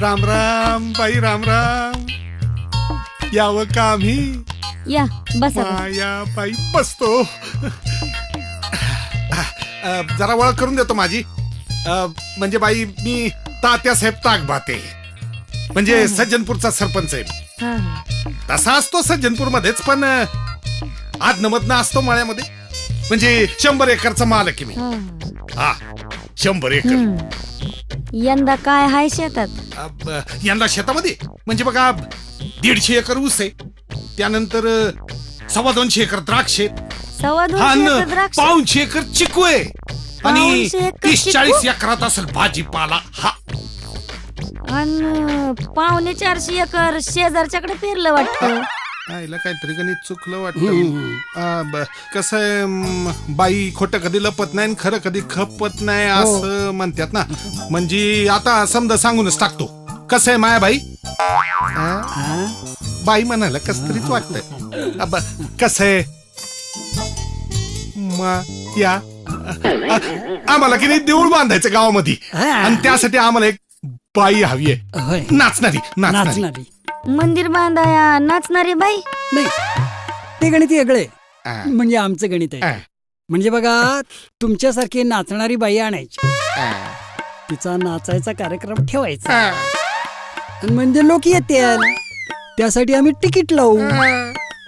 राम राम बाई राम राम. यावं का आम्ही? या बसा. माया बाई बसतो. जरा ओळख करून देतो माझी. अ, म्हणजे बाई मी तात्यासाहेब ताकभाते म्हणजे सज्जनपूरचा सरपंच आहे. तसा असतो सज्जनपूर मध्येच पण आज नमदना असतो मळ्यामध्ये. म्हणजे शंभर एकरचा मालक आहे मी. हा, शंभर एकर. यंदा काय हाय शेतात? यंदा शेतामध्ये? म्हणजे बघा दीडशे एकर ऊस आहे. त्यानंतर अ, सव्वा दोनशे एकर द्राक्ष आहेत. सव्वा हा दोनशे न एकर द्राक्ष? पाऊनशे एकर चिकू आहे. आणि एकर तीस चिकू? चाळीस एकरात असेल भाजीपाला. हा. आणि पावणे चारशे एकर शेजारच्याकडे पेरलं वाटतं. आईला काहीतरी गणित चुकलं वाटतं. कसं आहे म, बाई खोटं कधी लपत नाही आणि खरं कधी खपत नाही असं म्हणतात ना. म्हणजे आता समजा सांगूनच टाकतो. कसं आहे माया बाई? आ? बाई म्हणाला कस तरीच वाटत कसं आहे? मा या. आ- आम्हाला की नाही देऊळ बांधायचं गावामध्ये. आणि त्यासाठी आम्हाला एक बाई हवी आहे. होय. नाचणारी नाचणारी. नाचणारी. मंदिर बांधाया नाचणारी बाई. नाही ते गणित वेगळे. म्हणजे आमचं गणित आहे. म्हणजे बघा तुमच्यासारखी नाचणारी बाई आणायची. तिचा नाचायचा कार्यक्रम ठेवायचा. आणि म्हणजे लोक येतील त्यासाठी आम्ही तिकीट लावू.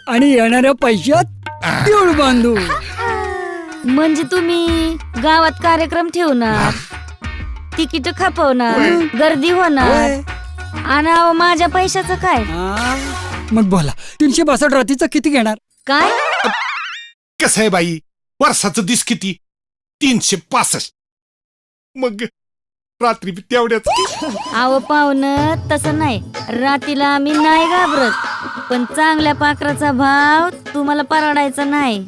आणि येणाऱ्या पैशात देऊळ बांधू. म्हणजे तुम्ही गावात कार्यक्रम ठेवणार तिकीट खपवणार गर्दी होणार. आणि अहो, माझ्या पैशाचं काय. मग बोला तीनशे बासष्ट रात्रीचं किती घेणार? काय? कसं आहे बाई? वर्षाचं दिस किती? तीनशे पासष्ट. मग रात्री बी तेवढ्याच अहो पाहुणं तसं नाही. रातीला आम्ही नाही घाबरत. पण चांगल्या पाखराचा भाव तुम्हाला परवडायचा नाही.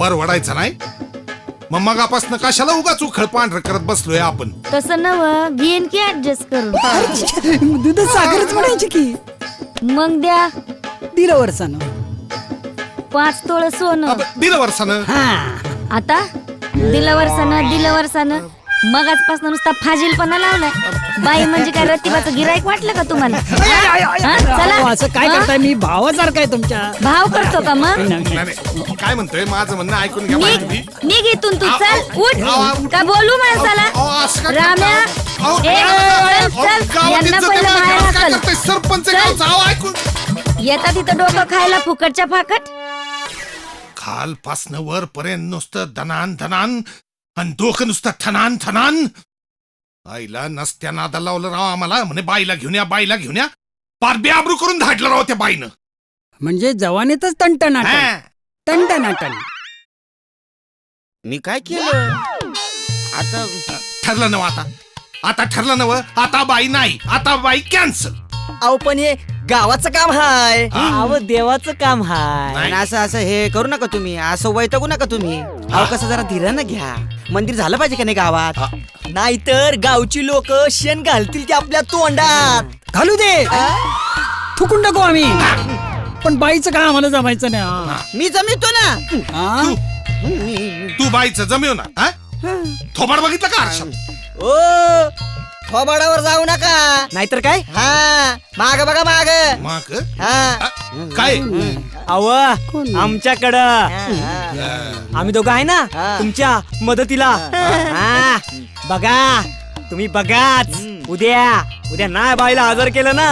परवडायचं नाही? मग मगापासून कशाला उगाच उखळ पांढर करत बसलोय आपण? तसं नव घेईन की ऍडजस्ट करून. दूध साखरच म्हणायची की. मग द्या. दिलं वर्षानं पाच तोळ सोनं. अब दिलं वर्षानं हा. आता? दिलं वर्षानं दिलं वर्षानं मगाचपासून नुसता फाजीलपणा लावलाय. बाई म्हणजे काय रतिबाचं गिराईक वाटलं का तुम्हाला? हा? अहो, असं काय हा? करताय? मी भावासारखा आहे तुमच्या. भाव करतो का मग? नाही. काय म्हणतोय? माझं म्हणणं ऐकून घ्या निघ माझी निघ इथून तू. चल उठ. का बोलू माणसाला? अहो, असं काय राम्या. करता? अहो, ए, अहो, चल, अहो, चल. गावात यांना इज्जत पहिलं आहे, बाहेर गावात काय हाकल. करताय? सरपंच चल. गावचा अहो, ऐकून. येतात तिथं डोकं खायला फुकटच्या फाकट? खालपासनं वर पर्यंत नुसतं धनान धनान आणि डोकं नुसतं थनान थनान आईला नसत्या नादा लावलं राव आम्हाला. म्हणे बाईला घेऊन या बाईला घेऊन या. पार बेआबरू करून धाडलं राव त्या बाईनं. म्हणजे जवानीतच तंटनाटन. हा. तंटनाटन. मी काय केलं? आता ठरलं नव आता. आता ठरलं नव आता बाई नाही. आता बाई कॅन्सल अहो पण हे गावाचं काम हाय. अहो देवाचं काम हाय. आणि असं असं हे करू नका तुम्ही. असं वैतागू नका तुम्ही. अहो कसं जरा धीरानं घ्या. मंदिर झालं पाहिजे का नाही गावात. नाहीतर गावची लोक शेण घालतील की आपल्या तोंडात. घालू दे. थुकून टाकू आम्ही. पण बाईचं काय आम्हाला जमायचं नाही हा. मी जमितो ना. हा? तू. बाईचं जमेव ना हा? थोबाड बघितलं का? आरशात ओ थोबाडावर जाऊ नका. नाहीतर काय? हा माग बघा माग. मग? हा? काय? अव आमच्याकडं. आम्ही दोघं आहे ना तुमच्या मदतीला. हा, बघा तुम्ही बघाच. उद्या उद्या नाही बाईला हजर केलं ना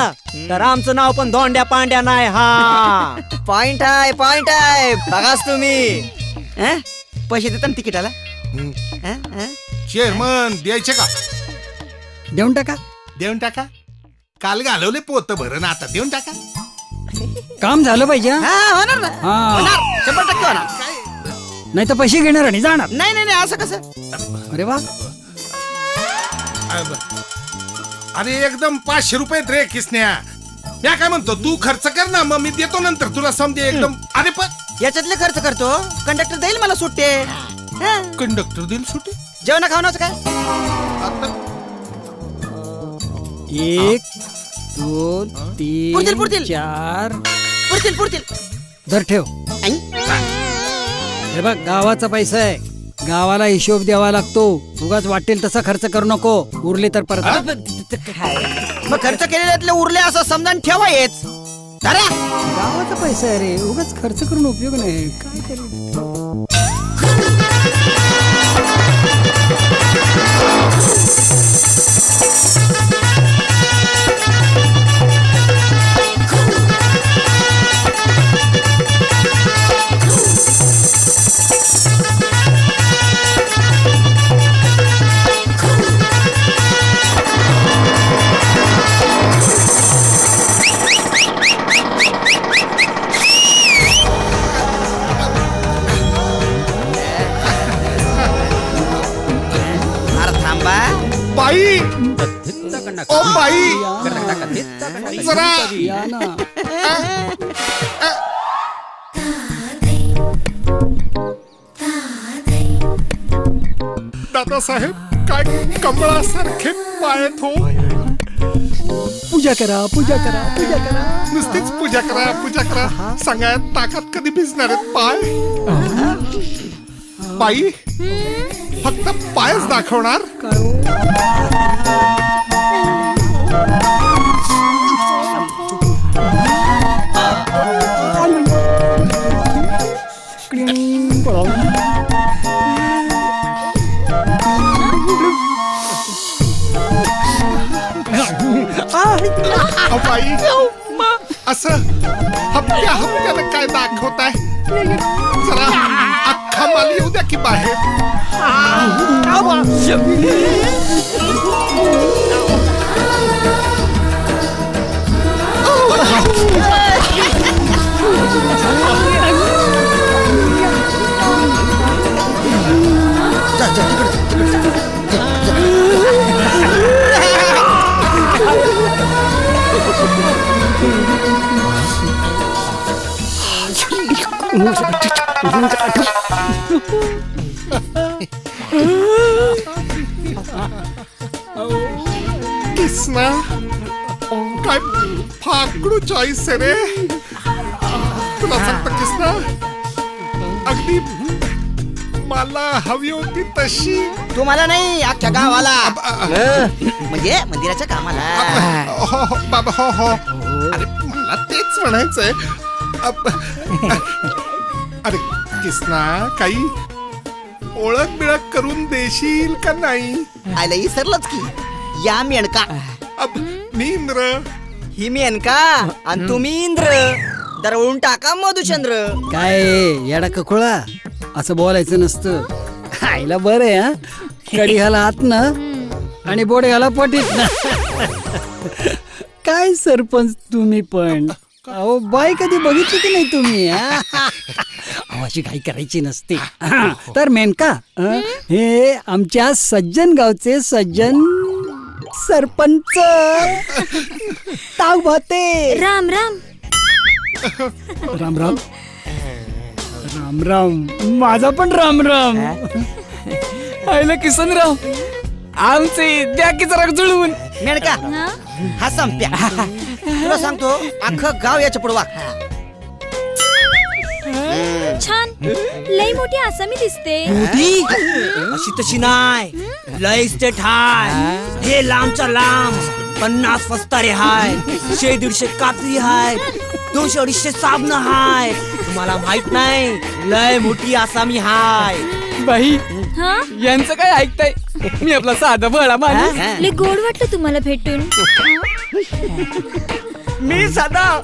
तर आमचं नाव पण धोंड्या पांड्या नाही हा. पॉइंट आहे पॉइंट आहे. बघाच तुम्ही. हं? पैसे देता ना तिकिटाला. हं? हं? चेअरमन द्यायचे का? देऊन टाका. देऊन टाका? काल घालवले पोत भरण आता देऊन टाका. काम झालं पाहिजे हा? हा होणार ना. हा. होणार. शंभर टक्के होणार. नाही तर पैसे घेणार आणि जाणार. नाही नाही नाही असं कसं? अरे वा. अरे एकदम पाचशे रुपये रे किसन्या. या काय म्हणतो तू खर्च कर ना मग मी देतो नंतर तुला समजे एकदम. अरे पण याच्यातले खर्च करतो. कंडक्टर देईल मला सुट्टे. हं? कंडक्टर देईल सुटे जेवणा खावणाचं काय? आता एक दोन पुरतील, तीन पुरतील. चार. पुरतील पुरतील. धर ठेव? हे बघ गावाचा पैसा आहे. गावाला हिशोब द्यावा लागतो. उगाच वाटेल तसा खर्च करू नको. उरले तर परत. मग खर्च केलेल्यातले उरले असं समजान ठेवा येच गावाचा पैसा आहे रे. उगाच खर्च करून उपयोग नाही. काय करू बाई. O by. जरा. या ना दादासाहेब काय कमळासारखे पायत हो. पूजा करा पूजा करा पूजा करा. नुसतीच पूजा करा पूजा करा. सांगा ताकात कधी भिजणार आहेत? पाय. बाई. फक्त पायच दाखवणार. अहो, बाई असं हप्त्या हप्त्यानं काय दाखवताय? जरा अख्खा माल येऊ द्या की बाहेर. 아와 공자 공자 काय फाकडू चॉईस आहे रे? तुला सांगतो किसना अगदी मला हवी होती तशी. तुम्हाला नाही अख्ख्या गावाला. म्हणजे मंदिराच्या कामाला. हो हो बाबा हो हो. अरे मला तेच म्हणायचंय. अब- अरे किसना काही ओळख बिळख करून देशील का नाही? आयला विसरलंच की. या मेनका अब मी इंद्र ही मेनका आणि तुम्ही इंद्र. दरवळून टाका मधुचंद्र. काय येडा ककुळा असं बोलायचं नसतं. आईला बरं आहे हा? कडी घाला हात ना. आणि बोडे घाला पटीत ना. काय सरपंच तुम्ही पण? अहो बाय कधी बघितली की नाही तुम्ही हा? अहो, अशी घाई करायची नसते. हा, तर मेनका हं, हे आमच्या सज्जन गावचे सज्जन सरपंच. ताव भाते राम राम. राम राम. राम राम. माझा पण राम राम. आईला किसनराव आमचे द्या की जरा जुळवून. मेनका हा? हा संप्या. तुला सांगतो अख्खं गाव याच्यापुढे वाग छान लई मोठी आसामी दिसते. मोठी? अशी तशी नाय लय स्टेट हाय. हे. लांबचा लांब. पन्नास फस्तारे हाय. शे दीडशे कात्री हाय. दोनशे अडीचशे साबण हाय. तुम्हाला माहीत नाही लय मोठी आसामी हाय. बाई हा? यांचं काय ऐकताय? मी आपला साधा भळा माणूस. गोड वाटलं तुम्हाला भेटून. मी साधा.